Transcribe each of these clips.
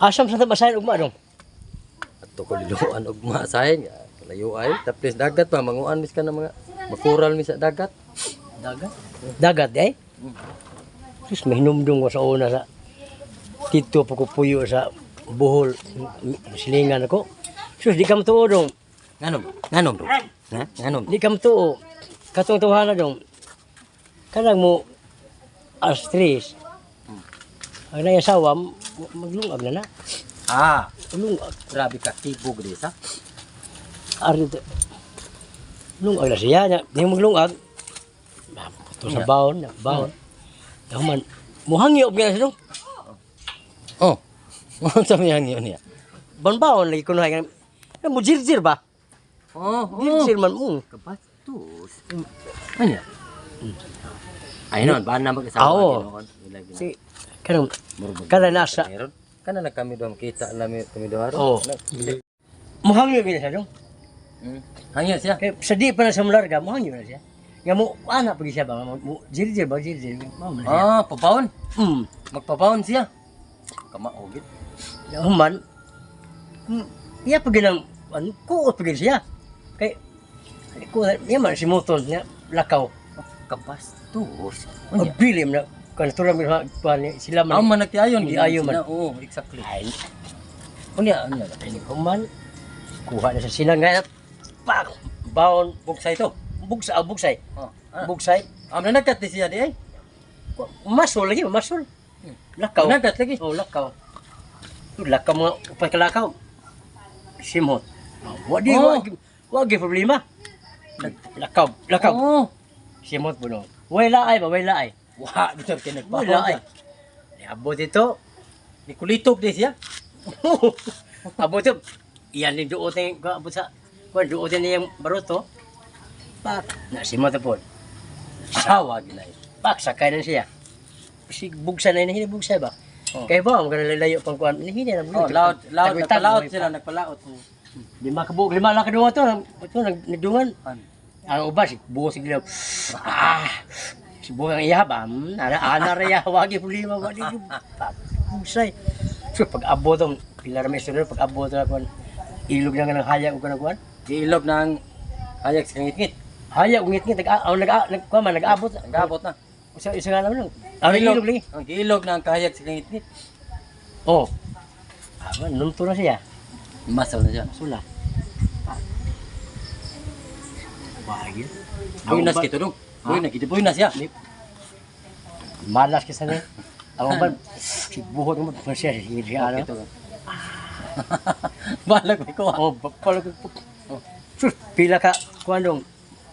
Asam sa tabasayan ugma dong. Ato ko liluan og maasahin. Layo ay. Tapos dagat pa. Manguan mis ka na mga makural mi sa dagat. Dagat. Dagat eh. Sus mahinumdum ko sa una sa dito pa ko puyo sa buhol silingan ako. Sus di ka matuo dong. Nganom. Nganom bro. Ha? Nganom. Di ka matuo. Katong tuhala dong. Kanang mo astris. Ang na asawa maglungag na na. Ah. Lungag. Grabe ka. Tibog di sa. Ari lungag na siya nya. Di maglungag. Ito sa baon, na baon. Dahuman, muhangi og nga siya. Oh. Ano sa mga yun niya? Baon-baon lagi kuno hay. Mo jirjir ba? Oh. Jirjir man mo. Kapatos. Ano yan? Ay noon, ba na mag-asawa? Ah, oo. Na. Si kanang Murag- kada nasa Meron. Kana na kami doon kita lami kami doon. Oo. muhangi og nga siya dong. Hmm. Hangyo siya. Kaya sa di pa na sa mularga, muhangi na siya. Nga mo ana pag siya ba jirjir ba jirjir. Ah, papaon. Hmm. Magpapaon siya. Kamaogit. Dahuman. Hmm. Iya pag ginang ano kuot pag siya. Kay ko iya man si moton niya lakaw. Kapastos. Ang bilim na kan tura mi sila Ang man. man nagtiayon. Di ayo man. Oo, exactly. Ay, Unya, unya. Ini kuman, kuha na sa silang nga, pak, baon, Buksay to. bugsay, ah, bugsay, Oh. Ah. bugsay, Am na nagkat siya di ay. masol lagi, masol. Lakaw. Nagkat lagi. Oh, lakaw. Lakaw mga, upay ka lakaw. Simot. Wadi, Oh. wagi, wagi problema. Lakaw, lakaw. Oo. Simot po no. Wala ay ba, wala ay. Wa, bitaw kinagpaon. Wala ay. Abot ito. Ni kulitok di siya. abot ito. Iyan din doon yung, abot sa, kung doon din yung baruto. Pak, nasimot po. Asawa ginay. Pak, sakay na siya. Si bugsa na yun, bugsa ba? Oh. Kaya ba, ang lalayo pang kuhan, hindi na Oh, laut, laut, nagpalaot sila, nagpalaot. Lima ka buok, lima lang ka to. Ito, nag- nagdungan. An. Ang uba, si buo si Gilaw. Ah, si buo ang iya ba? Hmm, Ana, ana raya, wagi problema ba? Di, busay. So, pag abot ang, pilar may sunod, pag abot ang kuhan, ilog na ng hayag o kanang kuhan. Giilog ng hayag sa ngit-ngit. Hayag, ngit-ngit, nag, oh, nag, nag, kuhan man, nag-abot. Nagabot na. Isa, isa nga naman. Ang ilog lagi. Ang giilog ng kahayag sa ngit-ngit. Oh. Ah, nunto na siya. Masal na siya. Sula. Bahagil. Buinas kito dong. Buinas, kito buinas ya. Malas kasi niya. Ang ba, buhot mo, siya, si si ano. Balag kuha. Oh, pala ko. Pila ka, kuhan dong,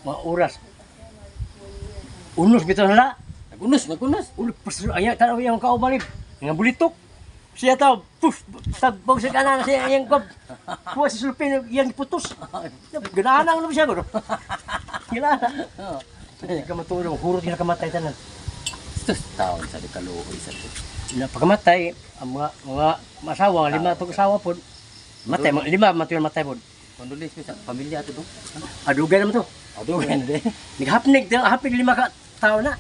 mga oras. Unos bito na Nagunos, nagunos. Ulo, pasu, ayan, tanaw yung kaubalib. Nga bulitok. Siya tao, puf, tagbog sa kanan siya, yung kab. Kuha si sulpin, yan putos. Ganahan naman siya, gano. Ganahan. Hindi ka matulong, hurot yung nakamatay tanan. Sus, taon sa di kaluoy sa to. Sila pagkamatay, ang mga mga masawa, lima itong asawa po. Matay, mga lima matuyo matay po. Kondolis ko sa pamilya to dong. Adugay naman to. Ado kan de. Naghapnig, hapig lima ka tao na.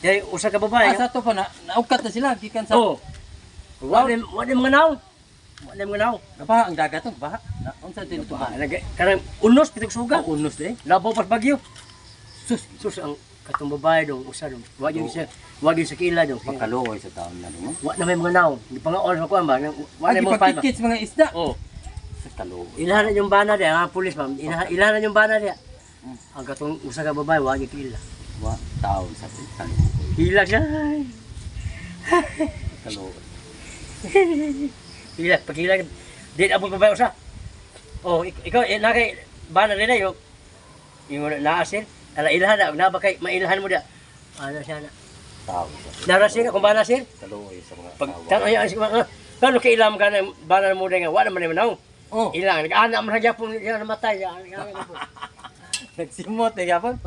Kaya usa ka babae. Asa to pa na naukat na sila gikan sa Oo. Wala wala mga naw. Wala mga naw. Gaba ang dagat to, baha. Na unsa din to ba? Ah, nag- Karang unos pitog suga. Ang unos de. Labaw pas bagyo. Sus, sus ang katong babae dong usa dong. Wa gyud siya, wa gyud sa kila dong. Pagkaluoy sa taon na dong. Wa na may mga naw. Di pa nga oras ko ba? Wa Wala na mo pa. mga isda. Oh. Sa kaluoy. Ilahan yung bana dia, ang pulis ma'am. Ilahan, ilahan yung bana dia. Ang katong usa ka babae, wa gyud kila. Wa taon sa kaluoy. Hila siya. Kaluoy. Hila, pag hila. Di na babae usa. Oh, ik- ikaw eh, nakay bana nila yung yung naasin. Ala ilahan na, na mailahan mo dia. Ano siya na. Taon sa Narasin na kung bana sir. kaluoy sa mga Pag asawa. tan ay mga kano kay ilam ka na bana mo dia nga wala man naman Oh, Ilang nag-ana man gyapon namatay. Yan. nagsimot eh gapon.